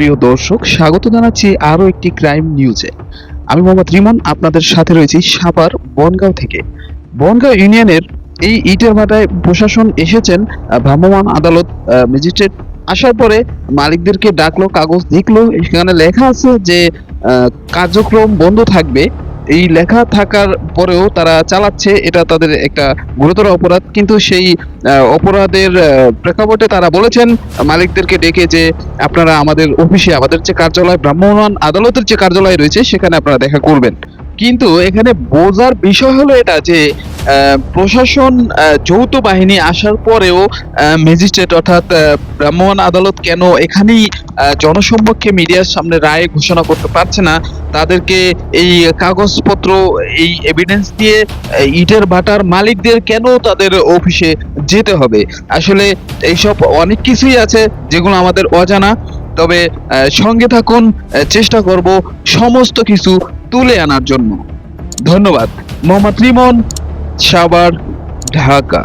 প্রিয় দর্শক, স্বাগত জানাচ্ছি আরও একটি ক্রাইম নিউজে। আমি মোহাম্মদ রিমন, আপনাদের সাথে রয়েছি সাপার বনগাঁও থেকে। বনগাঁও ইউনিয়নের এই ইটের ভাটায় প্রশাসন এসেছেন ভ্রাম্যমাণ আদালত ম্যাজিস্ট্রেট। আসার পরে মালিকদেরকে ডাকলো, কাগজ দেখল, সেখানে লেখা আছে যে কার্যক্রম বন্ধ থাকবে। এই লেখা থাকার পরেও তারা চালাচ্ছে, এটা তাদের একটা গুরুতর অপরাধ। কিন্তু সেই অপরাধের প্রেক্ষাপটে তারা বলেছেন, মালিকদেরকে ডেকে যে আপনারা আমাদের অফিসে, আমাদের যে কার্যালয় ভ্রাম্যমাণ আদালতের যে কার্যালয় রয়েছে, সেখানে আপনারা দেখা করবেন। কিন্তু এখানে বোঝার বিষয় হলো এটা যে প্রশাসন যৌথ বাহিনী আসার পরেও ম্যাজিস্ট্রেট অর্থাৎ ভ্রাম্যমাণ আদালত কেন এখানেই জনসম্মুখে মিডিয়ার সামনে রায় ঘোষণা করতে পারছে না? তাদেরকে এই কাগজপত্র, এই এভিডেন্স দিয়ে ইটের ভাটার মালিকদের কেন তাদের অফিসে যেতে হবে? আসলে এইসব অনেক কিছুই আছে যেগুলো আমাদের অজানা। তবে সঙ্গে থাকুন চেষ্টা করব সমস্ত কিছু তুলে আনার জন্য। ধন্যবাদ। মোহাম্মদ লিমন সাবার ঢাকা